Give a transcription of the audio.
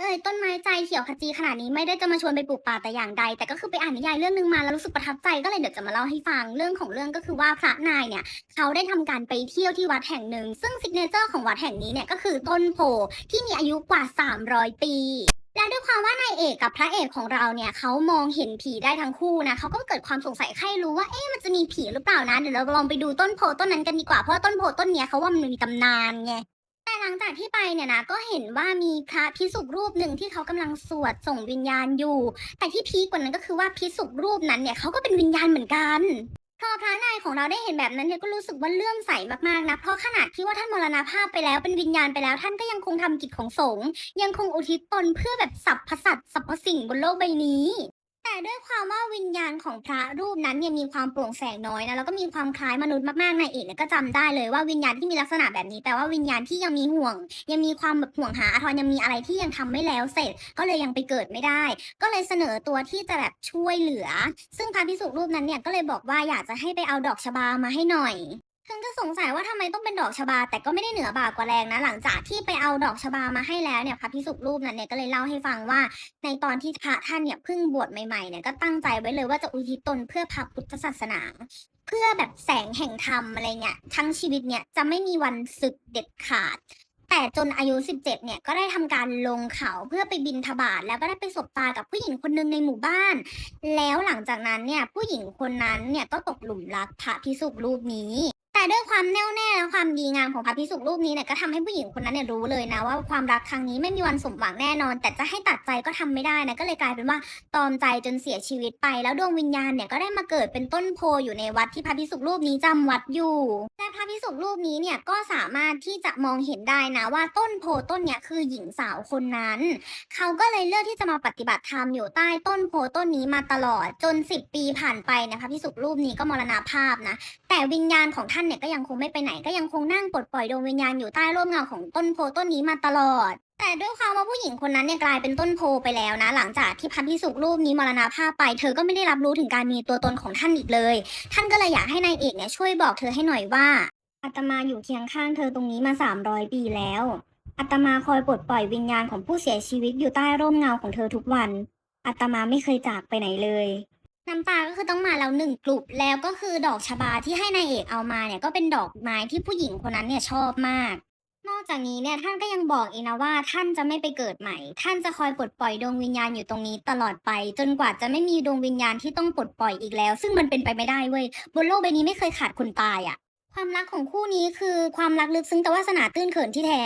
เอ่ยต้นไม้ใจเขียวขจีขนาดนี้ไม่ได้จะมาชวนไปปลูกป่าแต่อย่างใด แต่ก็คือไปอ่านนิยายเรื่องนึงมาแล้วรู้สึกประทับใจก็เลยเดี๋ยวจะมาเล่าให้ฟังเรื่องของเรื่องก็คือว่าพระนายเนี่ยเขาได้ทำการไปเที่ยวที่วัดแห่งหนึ่ง ซึ่งซิกเนเจอร์ของวัดแห่งนี้เนี่ยก็คือต้นโพที่มีอายุกว่า 300 ปีและด้วยความว่านายเอกกับพระเอกของเราเนี่ยเขามองเห็นผีได้ทั้งคู่นะเขาก็เกิดความสงสัยใครรู้ว่าเอ๊ะมันจะมีผีหรือเปล่านะเดี๋ยวเราลองไปดูต้นโพต้นนั้นกันดีกว่าเพราะต้นโพต้นเนี้ยเขาว่ามันมีตำนานไง หลังจากที่ไปเนี่ยนะก็เห็นว่ามีพระพิสุกรูปหนึ่งที่เขากำลังสวดส่งวิญญาณอยู่ แต่ที่พีกว่านั้นก็คือว่าพิสุกรูปนั้นเนี่ยเขาก็เป็นวิญญาณเหมือนกันพอพระนายของเราได้เห็นแบบนั้นเนี่ยก็รู้สึกว่าเลื่อมใสมากๆนะเพราะขนาดที่ว่าท่านมรณภาพไปแล้วเป็นวิญญาณไปแล้ว ท่านก็ยังคงทำกิจของสงฆ์ยังคงอุทิศตนเพื่อแบบสรรพสัตว์สรรพสิ่งบนโลกใบนี้ แต่ด้วยความว่าวิญญาณของพระรูปนั้นเนี่ยมีความโปร่งแสงน้อยนะแล้วก็มีความคล้ายมนุษย์มากๆนายเอกเนี่ยก็จำได้เลยว่าวิญญาณที่มีลักษณะแบบนี้แปลว่าวิญญาณที่ยังมีห่วง ยังมีความแบบห่วงหาอาทรยังมีอะไรที่ยังทำไม่แล้วเสร็จ ก็เลยยังไปเกิดไม่ได้ ก็เลยเสนอตัวที่จะแบบช่วยเหลือ ซึ่งพระพิสุรูปนั้นเนี่ยก็เลยบอกว่าอยากจะให้ไปเอาดอกชบามาให้หน่อย เพิ่งก็สงสัยว่าทำไมต้องเป็นดอกชบา แต่ก็ไม่ได้เหนือบากว่าแรงนะ หลังจากที่ไปเอาดอกชบามาให้แล้วเนี่ยพระพิสุรูปนั้นเนี่ยก็เลยเล่าให้ฟังว่า ในตอนที่พระท่านเนี่ยเพิ่งบวชใหม่ๆเนี่ยก็ตั้งใจไว้เลยว่าจะอุทิศตนเพื่อพระพุทธศาสนา เพื่อแบบแสงแห่งธรรมอะไรเงี้ยทั้งชีวิตเนี่ยจะไม่มีวันสึกเด็ดขาดแต่จนอายุ 17 เนี่ย ก็ได้ทำการลงเขาเพื่อไปบินทบาทแล้วก็ได้ไปสบตากับผู้หญิงคนหนึ่งในหมู่บ้าน แล้วหลังจากนั้นเนี่ย ผู้หญิงคนนั้นเนี่ยก็ตกหลุมรักพระพิสุรูปนี้ ด้วยความแน่วแน่และ ความดีงามของพระพิสุรูปนี้เนี่ยก็ทำให้ผู้หญิงคนนั้นเนี่ยรู้เลยนะว่าความรักครั้งนี้ไม่มีวันสมหวังแน่นอน แต่จะให้ตัดใจก็ทำไม่ได้นะก็เลยกลายเป็นว่าตอมใจจนเสียชีวิตไป แล้วดวงวิญญาณเนี่ยก็ได้มาเกิดเป็นต้นโพอยู่ในวัดที่พระพิสุรูปนี้จำวัดอยู่และพระพิสุรูปนี้เนี่ยก็สามารถที่จะมองเห็นได้นะว่าต้นโพต้นเนี่ยคือหญิงสาวคนนั้น เขาก็เลยเลือกที่จะมาปฏิบัติธรรมอยู่ใต้ต้นโพต้นนี้มาตลอดจน 10 ปีผ่านไปนะพระพิสุรูปนี้ก็มรณภาพนะแต่วิญญาณของท่านเนี่ยก็ยังคงไม่ไปไหนก็ยังคงนั่งปลดปล่อยดวงวิญญาณอยู่ใต้ร่มเงาของต้นโพต้นนี้มาตลอด แต่ด้วยความว่าผู้หญิงคนนั้นเนี่ยกลายเป็นต้นโพไปแล้วนะ หลังจากที่พระพิสุกรูปนี้มรณภาพไป เธอก็ไม่ได้รับรู้ถึงการมีตัวตนของท่านอีกเลย ท่านก็เลยอยากให้นายเอกเนี่ยช่วยบอกเธอให้หน่อยว่าอาตมาอยู่เคียงข้างเธอตรงนี้มา 300 ปีแล้วอาตมาคอยปลดปล่อยวิญญาณของผู้เสียชีวิตอยู่ใต้ร่มเงาของเธอทุกวันอาตมาไม่เคยจากไปไหนเลย น้ำตาก็คือต้องมาแล้วหนึ่งกลุ่มแล้วก็คือดอกชบาที่ให้นายเอกเอามาเนี่ยก็เป็นดอกไม้ที่ผู้หญิงคนนั้นเนี่ยชอบมาก นอกจากนี้เนี่ยท่านก็ยังบอกอีกนะว่าท่านจะไม่ไปเกิดใหม่ ท่านจะคอยปลดปล่อยดวงวิญญาณอยู่ตรงนี้ตลอดไป จนกว่าจะไม่มีดวงวิญญาณที่ต้องปลดปล่อยอีกแล้ว ซึ่งมันเป็นไปไม่ได้เว้ยบนโลกใบนี้ไม่เคยขาดคนตายอะความรักของคู่นี้คือความรักลึกซึ้งแต่วาสนาตื้นเขินที่แท้